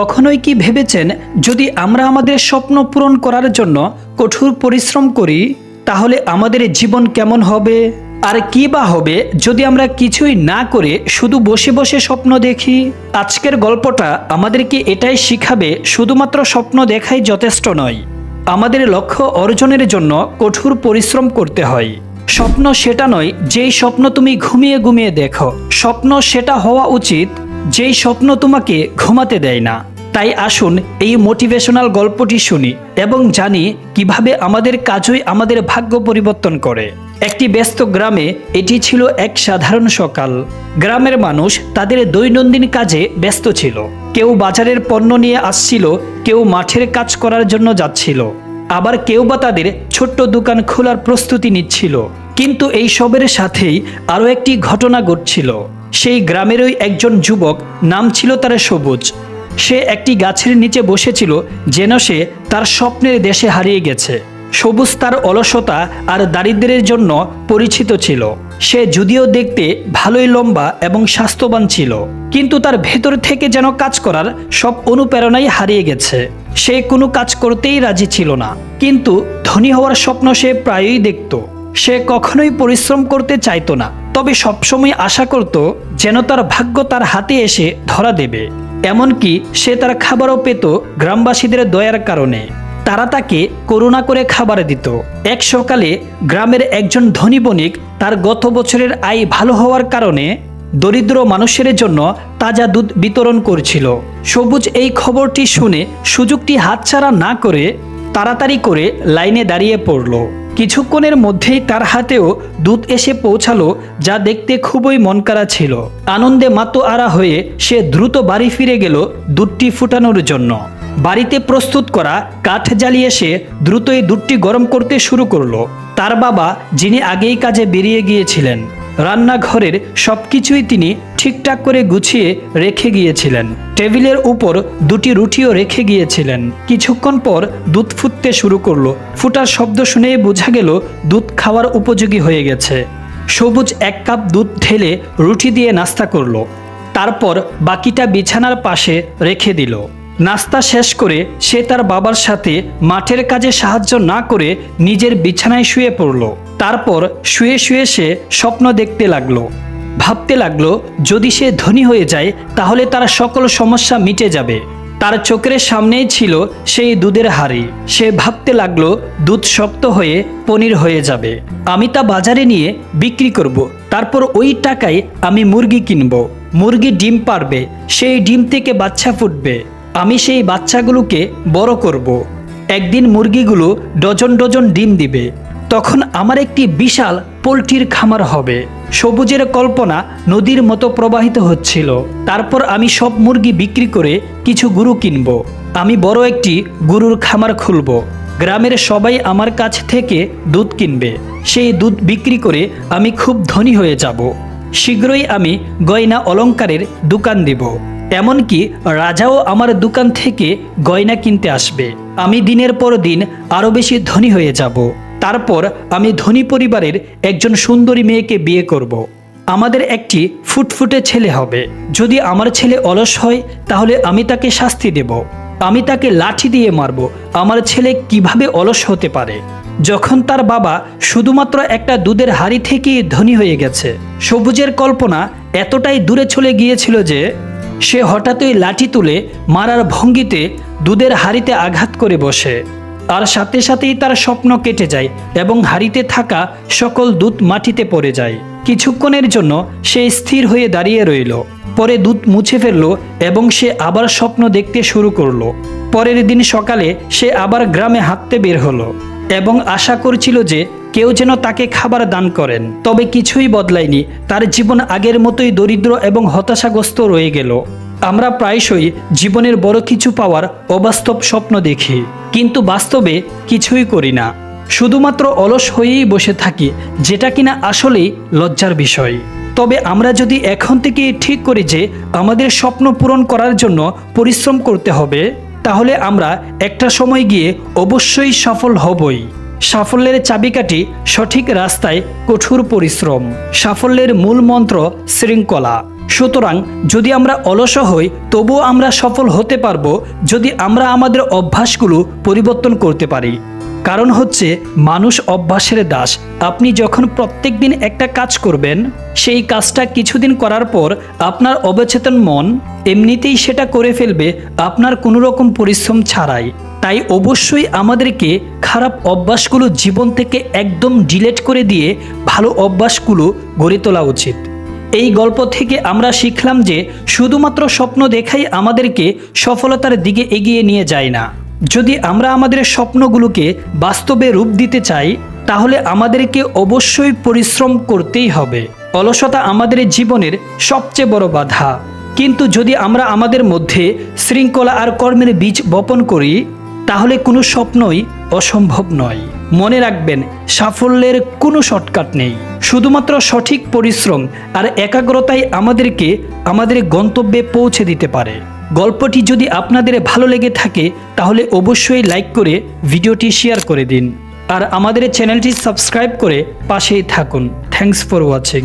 কখনোই কি ভেবেছেন, যদি আমরা আমাদের স্বপ্ন পূরণ করার জন্য কঠোর পরিশ্রম করি, তাহলে আমাদের জীবন কেমন হবে? আর কি বা হবে যদি আমরা কিছুই না করে শুধু বসে বসে স্বপ্ন দেখি? আজকের গল্পটা আমাদেরকে এটাই শিখাবে, শুধুমাত্র স্বপ্ন দেখাই যথেষ্ট নয়। আমাদের লক্ষ্য অর্জনের জন্য কঠোর পরিশ্রম করতে হয়। স্বপ্ন সেটা নয়, যেই স্বপ্ন তুমি ঘুমিয়ে ঘুমিয়ে দেখো। স্বপ্ন সেটা হওয়া উচিত, যেই স্বপ্ন তোমাকে ঘুমাতে দেয় না। তাই আসুন এই মোটিভেশনাল গল্পটি শুনি এবং জানি কীভাবে আমাদের কাজই আমাদের ভাগ্য পরিবর্তন করে। একটি ব্যস্ত গ্রামে এটি ছিল এক সাধারণ সকাল। গ্রামের মানুষ তাদের দৈনন্দিন কাজে ব্যস্ত ছিল। কেউ বাজারের পণ্য নিয়ে আসছিল, কেউ মাঠের কাজ করার জন্য যাচ্ছিল। আবার কেউ বা তাদের ছোট্ট দোকান খোলার প্রস্তুতি নিচ্ছিল। কিন্তু এই সবের সাথেই আরও একটি ঘটনা ঘটছিল। সেই গ্রামেরই একজন যুবক, নাম ছিল তার সবুজ। সে একটি গাছের নিচে বসেছিল যেন সে তার স্বপ্নের দেশে হারিয়ে গেছে। সবুজ তার অলসতা আর দারিদ্র্যের জন্য পরিচিত ছিল। সে যদিও দেখতে ভালোই লম্বা এবং স্বাস্থ্যবান ছিল, কিন্তু তার ভেতর থেকে যেন কাজ করার সব অনুপ্রেরণাই হারিয়ে গেছে। সে কোনো কাজ করতেই রাজি ছিল না, কিন্তু ধনী হওয়ার স্বপ্ন সে প্রায়ই দেখত। সে কখনোই পরিশ্রম করতে চাইতো না, তবে সবসময় আশা করত যেন তার ভাগ্য তার হাতে এসে ধরা দেবে। এমনকি সে তার খাবারও পেত গ্রামবাসীদের দয়ার কারণে। তারা তাকে করুণা করে খাবার দিত। এক সকালে গ্রামের একজন ধনী বণিক তার গত বছরের আয় ভালো হওয়ার কারণে দরিদ্র মানুষের জন্য তাজা দুধ বিতরণ করছিল। সবুজ এই খবরটি শুনে সুযোগটি হাতছাড়া না করে তাড়াতাড়ি করে লাইনে দাঁড়িয়ে পড়ল। কিছুক্ষণের মধ্যেই তার হাতেও দুধ এসে পৌঁছালো যা দেখতে খুবই মনকারা ছিল। আনন্দে মাতো আড়া হয়ে সে দ্রুত বাড়ি ফিরে গেল দুধটি ফুটানোর জন্য। বাড়িতে প্রস্তুত করা কাঠ জ্বালিয়ে সে দ্রুতই দুধটি গরম করতে শুরু করল। তার বাবা, যিনি আগেই কাজে বেরিয়ে গিয়েছিলেন রান্নাঘরের সবকিছুই তিনি ঠিকঠাক করে গুছিয়ে রেখে গিয়েছিলেন। টেবিলের উপর দুটি রুটিও রেখে গিয়েছিলেন। কিছুক্ষণ পর দুধ ফুটতে শুরু করল। ফুটার শব্দ শুনেই বোঝা গেল, দুধ খাওয়ার উপযোগী হয়ে গেছে। সবুজ এক কাপ দুধ ঢেলে রুটি দিয়ে নাস্তা করল। তারপর বাকিটা বিছানার পাশে রেখে দিল। নাস্তা শেষ করে সে তার বাবার সাথে মাঠের কাজে সাহায্য না করে নিজের বিছানায় শুয়ে পড়ল। তারপর শুয়ে শুয়ে সে স্বপ্ন দেখতে লাগল। ভাবতে লাগল, যদি সে ধনী হয়ে যায়, তাহলে তার সকল সমস্যা মিটে যাবে। তার চোখের সামনেই ছিল সেই দুধের হাড়ি। সে ভাবতে লাগল, দুধ শক্ত হয়ে পনির হয়ে যাবে। আমি তা বাজারে নিয়ে বিক্রি করব। তারপর ওই টাকায় আমি মুরগি কিনব। মুরগি ডিম পারবে। সেই ডিম থেকে বাচ্চা ফুটবে। আমি সেই বাচ্চাগুলোকে বড় করব। একদিন মুরগিগুলো ডজন ডজন ডিম দিবে। তখন আমার একটি বিশাল পোলট্রির খামার হবে। সবুজের কল্পনা নদীর মতো প্রবাহিত হচ্ছিল। তারপর আমি সব মুরগি বিক্রি করে কিছু গরু কিনব। আমি বড় একটি গরুর খামার খুলব। গ্রামের সবাই আমার কাছ থেকে দুধ কিনবে। সেই দুধ বিক্রি করে আমি খুব ধনী হয়ে যাব। শীঘ্রই আমি গয়না অলংকারের দোকান দেব। এমনকি রাজাও আমার দোকান থেকে গয়না কিনতে আসবে। আমি দিনের পর দিন আরও বেশি ধনী হয়ে যাব। তারপর আমি ধনী পরিবারের একজন সুন্দরী মেয়েকে বিয়ে করব। আমাদের একটি ফুটফুটে ছেলে হবে। যদি আমার ছেলে অলস হয়, তাহলে আমি তাকে শাস্তি দেব। আমি তাকে লাঠি দিয়ে মারব। আমার ছেলে কীভাবে অলস হতে পারে? যখন তার বাবা শুধুমাত্র একটা দুধের হাড়ি থেকেই ধনী হয়ে গেছে, সবুজের কল্পনা এতটাই দূরে চলে গিয়েছিল যে, সে হঠাৎই লাঠি তুলে মারার ভঙ্গিতে দুধের হাড়িতে আঘাত করে বসে। আর সাথে সাথেই তার স্বপ্ন কেটে যায় এবং হাড়িতে থাকা সকল দূত মাটিতে পড়ে যায়। কিছুক্ষণের জন্য সে স্থির হয়ে দাঁড়িয়ে রইল। পরে দূত মুছে ফেলল এবং সে আবার স্বপ্ন দেখতে শুরু করল। পরের দিন সকালে সে আবার গ্রামে হাঁটতে বের হলো। এবং আশা করছিল যে কেউ যেন তাকে খাবার দান করেন। তবে কিছুই বদলায়নি। তার জীবন আগের মতোই দরিদ্র এবং হতাশাগ্রস্ত রয়ে গেল। আমরা প্রায়শই জীবনের বড় কিছু পাওয়ার অবাস্তব স্বপ্ন দেখি। কিন্তু বাস্তবে কিছুই করি না। শুধুমাত্র অলস হয়েই বসে থাকি, যেটা কিনা আসলেই লজ্জার বিষয়। তবে আমরা যদি এখন থেকে ঠিক করি যে আমাদের স্বপ্ন পূরণ করার জন্য পরিশ্রম করতে হবে। তাহলে আমরা একটা সময় গিয়ে অবশ্যই সফল হবই। সাফল্যের চাবিকাঠি সঠিক রাস্তায় কঠোর পরিশ্রম। সাফল্যের মূল মন্ত্র শৃঙ্খলা। সুতরাং যদি আমরা অলস হই, তবুও আমরা সফল হতে পারব যদি আমরা আমাদের অভ্যাসগুলো পরিবর্তন করতে পারি। কারণ হচ্ছে, মানুষ অভ্যাসের দাস। আপনি যখন প্রত্যেক দিন একটা কাজ করবেন, সেই কাজটা কিছুদিন করার পর আপনার অবচেতন মন এমনিতেই সেটা করে ফেলবে, আপনার কোনো রকম পরিশ্রম ছাড়াই। তাই অবশ্যই আমাদেরকে খারাপ অভ্যাসগুলো জীবন থেকে একদম ডিলেট করে দিয়ে ভালো অভ্যাসগুলো গড়ে তোলা উচিত। এই গল্প থেকে আমরা শিখলাম যে, শুধুমাত্র স্বপ্ন দেখাই আমাদেরকে সফলতার দিকে এগিয়ে নিয়ে যায় না। যদি আমরা আমাদের স্বপ্নগুলোকে বাস্তবে রূপ দিতে চাই, তাহলে আমাদেরকে অবশ্যই পরিশ্রম করতেই হবে। অলসতা আমাদের জীবনের সবচেয়ে বড় বাধা। কিন্তু যদি আমরা আমাদের মধ্যে শৃঙ্খলা আর কর্মের বীজ বপন করি, তাহলে কোনো স্বপ্নই অসম্ভব নয়। মনে রাখবেন, সাফল্যের কোনো শর্টকাট নেই। শুধুমাত্র সঠিক পরিশ্রম আর একাগ্রতাই আমাদেরকে আমাদের গন্তব্যে পৌঁছে দিতে পারে। গল্পটি যদি আপনাদের ভালো লেগে থাকে, তাহলে অবশ্যই লাইক করে ভিডিওটি শেয়ার করে দিন। আর আমাদের চ্যানেলটি সাবস্ক্রাইব করে পাশেই থাকুন। Thanks for watching.